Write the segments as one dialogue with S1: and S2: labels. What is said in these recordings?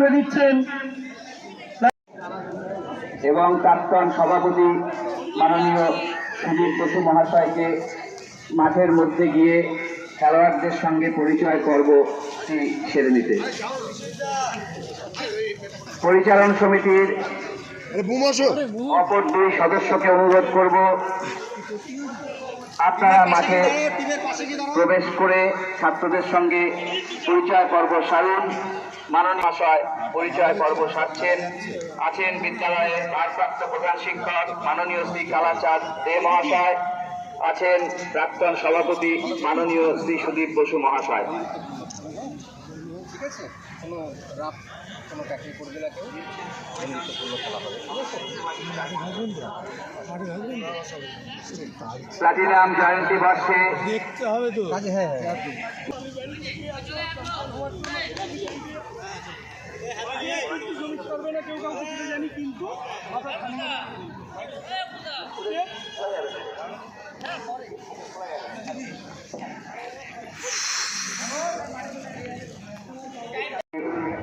S1: তুলে দিচ্ছেন।
S2: এবং প্রাক্তন সভাপতি মাননীয় সুদীপ বসু মহাশয়কে মাঠের মধ্যে গিয়ে খেলোয়াড়দের সঙ্গে পরিচয় পর্ব সেরে নিতে পরিচালন সমিতির অপর দুই সদস্যকে অনুরোধ করব আপনারা মাঠে প্রবেশ করে ছাত্রদের সঙ্গে পরিচয় পর্ব সারুন মাননীয় মহাশয় পরিচয় পর্ব সারছেন। আছেন বিদ্যালয়ের ভারপ্রাপ্ত প্রধান শিক্ষক মাননীয় শ্রী কালাচাঁদ দে মহাশয়। আছেন প্রাক্তন সভাপতি মাননীয় শ্রী সুদীপ বসু মহাশয়। প্লাটিনাম জয়ন্তী বর্ষে
S1: দেখতে হবে তো।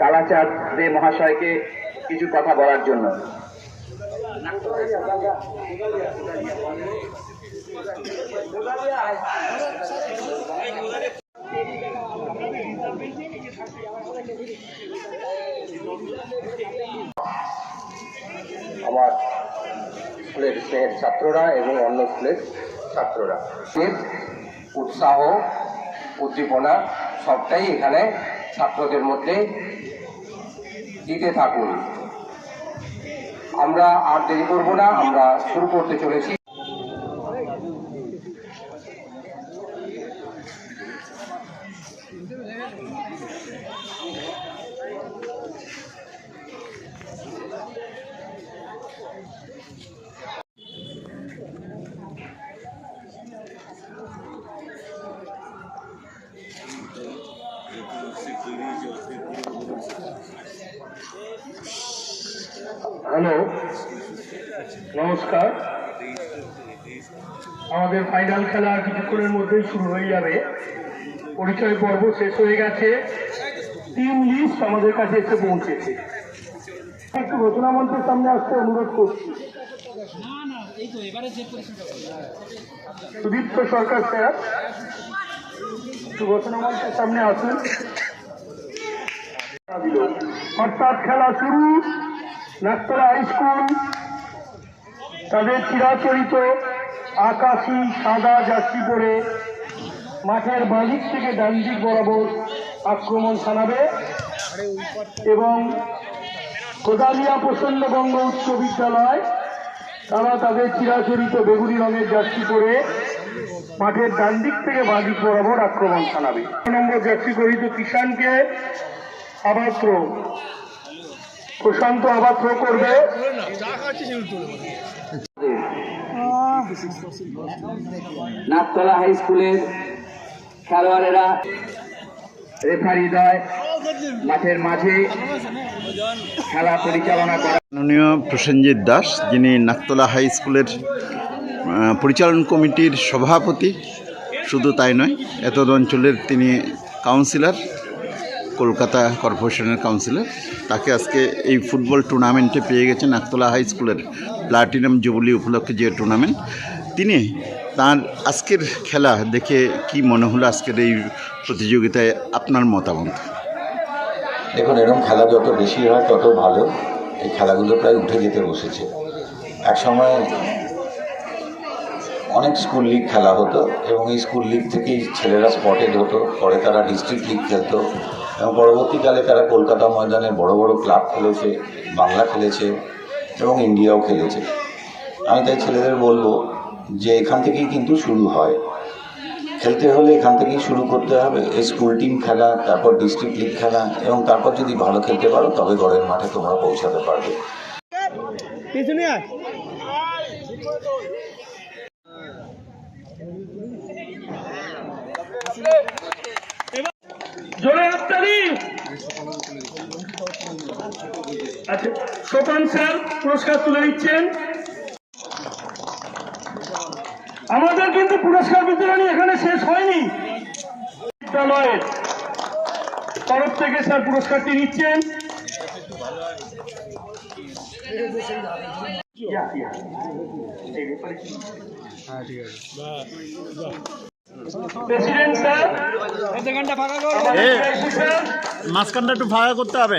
S2: কালাচাঁদ দে মহাশয়কে কিছু কথা বলার জন্য আমার স্কুলের ছাত্ররা এবং অন্য স্কুলের ছাত্ররা। উৎসাহ, উদ্দীপনা, সবটাই এখানে ছাত্রদের মধ্যে দিতে থাকুন। আমরা আর দেরি করব না, আমরা শুরু করতে চলেছি।
S1: হ্যালো, নমস্কার। আমাদের ফাইনাল খেলা কিছুক্ষণের মধ্যেই শুরু হয়ে যাবে। পরিচয় পর্ব শেষ হয়ে গেছে। টিম লিস্ট আমাদের কাছে এসে পৌঁছেছে। একটু রচনা মঞ্চের সামনে আসতে অনুরোধ করছি। সুদীপ্ত সরকার স্যার, একটু রচনা মঞ্চের সামনে আসুন। অর্থাৎ খেলা শুরু। নাকতলা স্কুল, তাদের চিরাচরিত আকাশি সাদা জার্সি পরে মাঠের বাঁদিক থেকে ডান দিক বরাবর আক্রমণ শানাবে এবং কোদালিয়া প্রসন্নবঙ্গ উচ্চ বিদ্যালয়, তারা তাদের চিরাচরিত বেগুনি রঙের জার্সি পরে মাঠের ডান দিক থেকে বাঁদিক বরাবর আক্রমণ শানাবে নম্বর জার্সি গরিত কিষানকে আবার প্রশান্ত আবার থ্রো করবে।
S2: নাকতলা হাই স্কুলের খেলোয়াড়েরা রেফারি দয়। মাঠের মাঝে খেলা পরিচালনা করা
S3: মাননীয় প্রসেনজিৎ দাস যিনি নাকতলা হাই স্কুলের পরিচালন কমিটির সভাপতি। শুধু তাই নয় এতদ অঞ্চলের তিনি কাউন্সিলর কলকাতা কর্পোরেশনের কাউন্সিলর তাকে আজকে এই ফুটবল টুর্নামেন্টে পেয়ে গেছেন নাকতলা হাই স্কুলের প্লাটিনাম জুবলি উপলক্ষে যে টুর্নামেন্ট। তিনি তার আজকের খেলা দেখে কি মনে হলো আজকের এই প্রতিযোগিতায় আপনার মতামত?
S4: দেখুন, এরকম খেলা যত বেশি হয়, তত ভালো। এই খেলাগুলো প্রায় উঠে যেতে বসেছে। এক সময় অনেক স্কুল লিগ খেলা হতো এবং এই স্কুল লিগ থেকেই ছেলেরা স্পটেড হতো পরে তারা ডিস্ট্রিক্ট লিগ খেলতো। এবং পরবর্তীকালে তারা কলকাতা ময়দানে বড় বড় ক্লাব খেলেছে বাংলা খেলেছে এবং ইন্ডিয়াও খেলেছে। আমি তাই ছেলেদের বলব যে এখান থেকেই কিন্তু শুরু হয়। খেলতে হলে এখান থেকেই শুরু করতে হবে। স্কুল টিম খেলা তারপর ডিস্ট্রিক্ট লিগ খেলা এবং তারপর যদি ভালো খেলতে পারো তবে ঘরের মাঠে তোমরা পৌঁছাতে পারবে।
S1: জোরে আচ্ছা সোপান স্যার, পুরস্কার তুলে দিচ্ছেন আমাদের কিন্তু পুরস্কার বিতরণী এখানে শেষ হয়নি। বিদ্যালয়ের তরফ থেকে স্যার পুরস্কারটি নিচ্ছেন।
S3: মাঝখানটা একটু ফাঁকা করতে হবে।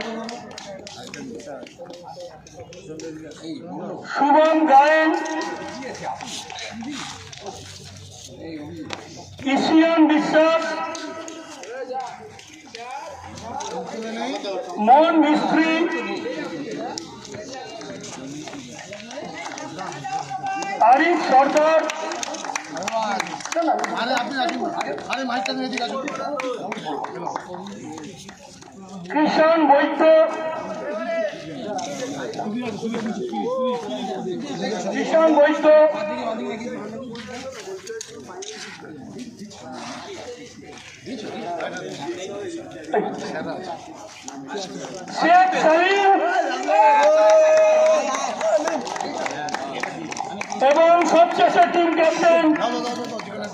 S1: কৃষণ বৈদ্য। কৃষণ বৈদ্য। শেখ সালিম এবং সবশেষে টিম ক্যাপ্টেন।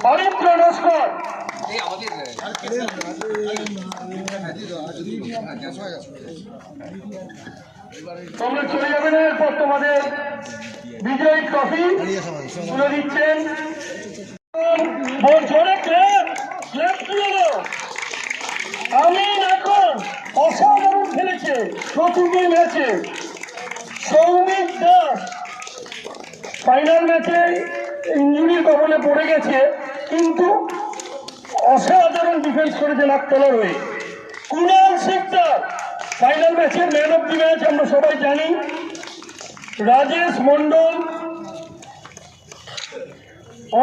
S1: হরিন্দ্র নস্কর। চলে যাবে না, এরপর তোমাদের বিজয় ট্রফি তুলে দিচ্ছেন। তুলে এখন অসাধারণ খেলেছে প্রতিটি ম্যাচে সৌমিক দাস ফাইনাল ম্যাচে ইঞ্জুরির কবলে পড়ে গেছে। কিন্তু অসাধারণ ডিফেন্স করেছে নাকতলার হয়ে কুণাল শিকদার ফাইনাল ম্যাচের ম্যান অফ দি ম্যাচ আমরা সবাই জানি। রাজেশ মন্ডল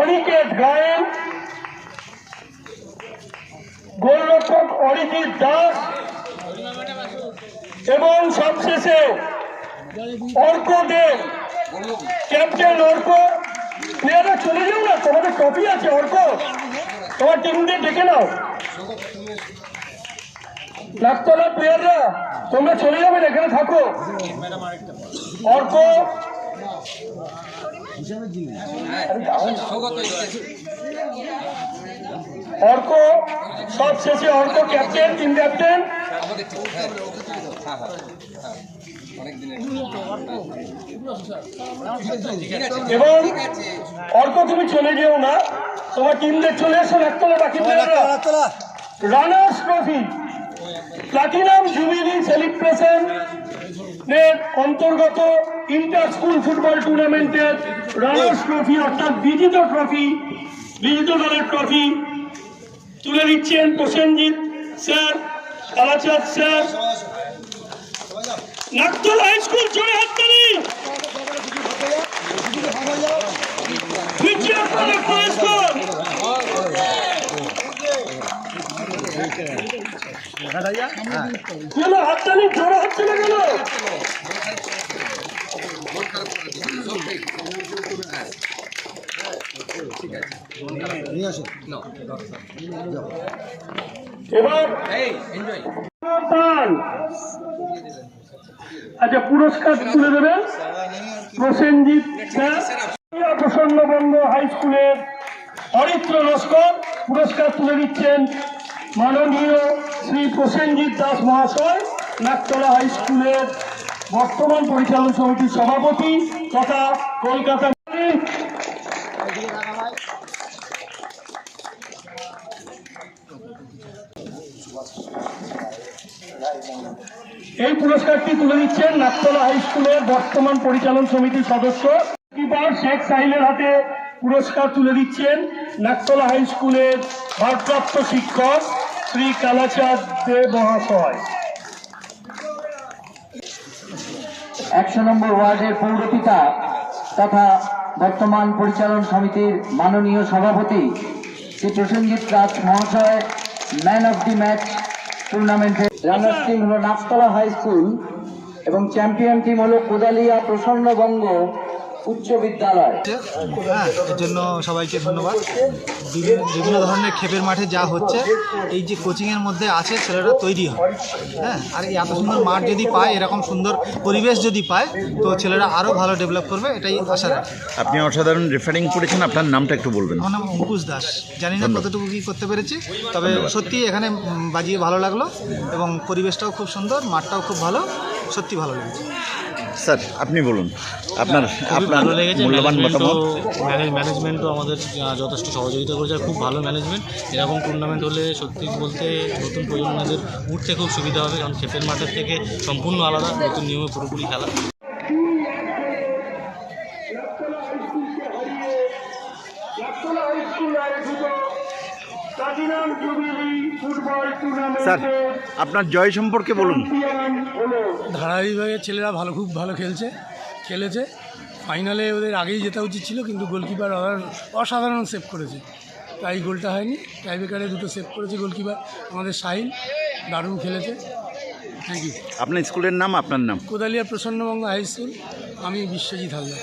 S1: অনিকেত গায়েন, গোলরক্ষক অরিজিৎ দাস এবং সবশেষে অর্ক দেব। ক্যাপ্টেন অর্ক প্লেয়াররা চলে যাও না তোমাদের ট্রফি আছে অর্ক। তোমার টিমদের ডেকে নাও। নাকতলা প্লেয়াররা তোমরা চলে যাবে না, এখানে থাকো। অর্ক। অর্ক সব শেষে অর্ক ক্যাপ্টেন টিম ক্যাপ্টেন এবং অর্ক তুমি চলে যেও না। তোমার টিমদের চলে এসো নাকতলা বাকি runners trophy. Platinum jubilee celebration এর অন্তর্গত ইন্টার স্কুল ফুটবল টুর্নামেন্টের রানার্স ট্রফি অর্থাৎ বিজিত ট্রফি বিজিত দলের ট্রফি। তুলে দিচ্ছেন Prosenjit sir Kalachand sir Naktala high school চলে হাততালি। কেন হাততালি? জোরে হচ্ছে না কেন? এবার আচ্ছা পুরস্কার তুলে দেবেন প্রসেনজিৎ প্রসন্নবঙ্গ হাই স্কুলের হরিত্র লস্কর পুরস্কার তুলে দিচ্ছেন মাননীয় শ্রী প্রসেনজিৎ দাস মহাশয় নাকতলা হাই স্কুলের বর্তমান পরিচালন সমিতির সভাপতি তথা কলকাতা এই পুরস্কারটি তুলে দিচ্ছেন নাকতলা হাই স্কুলের বর্তমান পরিচালন সমিতির সদস্য। কিপার শেখ সাহিলের হাতে পুরস্কার তুলে দিচ্ছেন নাকতলা হাই স্কুলের ভারপ্রাপ্ত শিক্ষক শ্রী কালাচাঁদ দেব মহাশয়।
S5: একশো নম্বর ওয়ার্ডের পৌরপিতা তথা বর্তমান পরিচালন সমিতির মাননীয় সভাপতি শ্রী প্রসেনজিৎ দাস মহাশয়, ম্যান অফ দি ম্যাচ টুর্নামেন্টের রানার্স টিম হলো নাকতলা হাই স্কুল এবং চ্যাম্পিয়ন টিম হলো কোদালিয়া প্রসন্নবঙ্গ
S2: উচ্চ বিদ্যালয়।
S6: হ্যাঁ এর জন্য সবাইকে ধন্যবাদ। বিভিন্ন বিভিন্ন ধরনের ক্ষেপের মাঠে যা হচ্ছে এই যে কোচিংয়ের মধ্যে আছে ছেলেরা তৈরি হয়। হ্যাঁ আর এই এত সুন্দর মাঠ যদি পায় এরকম সুন্দর পরিবেশ যদি পায় তো ছেলেরা আরও ভালো ডেভেলপ করবে এটাই আশা রাখি।
S3: আপনি অসাধারণ রেফারিং করেছেন আপনার নামটা একটু বলবেন।
S6: আমার নাম অঙ্কুশ দাস। জানি না কতটুকু কি করতে পেরেছি তবে সত্যি এখানে বাজিয়ে ভালো লাগল এবং পরিবেশটাও খুব সুন্দর মাঠটাও খুব ভালো সত্যি ভালো লেগেছে।
S3: স্যার আপনি বলুন আপনার আপনার
S7: ভালো লেগেছে
S3: মূল্যবান
S7: ম্যানেজমেন্টও
S3: মতামত
S7: ম্যানেজমেন্টও আমাদের যথেষ্ট সহযোগিতা করেছে খুব ভালো ম্যানেজমেন্ট এরকম টুর্নামেন্ট হলে সত্যি বলতে নতুন প্রজন্মদের উঠতে খুব সুবিধা হবে কারণ খেপের মাঠের থেকে সম্পূর্ণ আলাদা নতুন নিয়মে পুরোপুরি খেলা
S1: হাই স্কুল আয়োজিত প্লাটিনাম জুবিলি ফুটবল
S3: স্যার আপনার জয় সম্পর্কে বলুন।
S8: ধারাবাহিকভাবে ছেলেরা ভালো খুব ভালো খেলছে খেলেছে। ফাইনালে ওদের আগেই যেতে উচিত ছিল কিন্তু গোলকিপার অসাধারণ সেভ করেছে। তাই গোলটা হয়নি টাইব্রেকারে দুটো সেভ করেছে গোলকিপার আমাদের সাহিল দারুণ খেলেছে। থ্যাংক ইউ
S3: আপনার স্কুলের নাম আপনার নাম?
S8: কোদালিয়া প্রসন্নবঙ্গ হাই স্কুল আমি বিশ্বজিৎ হালদার।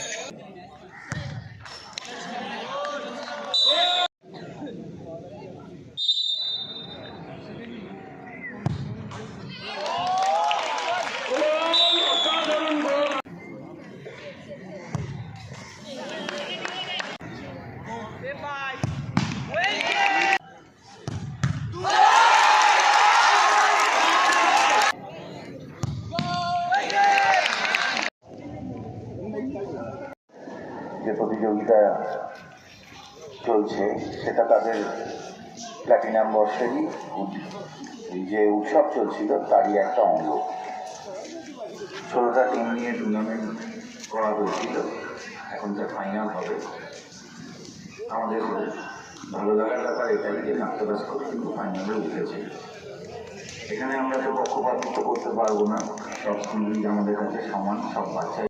S4: প্ল্যাটিনাম বর্ষেরই যে উৎসব চলছিল, তারই একটা অঙ্গ। ষোলোটা টিম নিয়ে টুর্নামেন্ট করা হয়েছিল। এখন তার ফাইনাল হবে। আমাদের ভালো লাগার ব্যাপার এটাই যে নাট্যদাস কিন্তু ফাইনালে উঠেছে। এখানে আমরা তো পক্ষপাতিত্ব করতে পারব না। সব স্কুলই আমাদের কাছে সমান, সব বাচ্চাই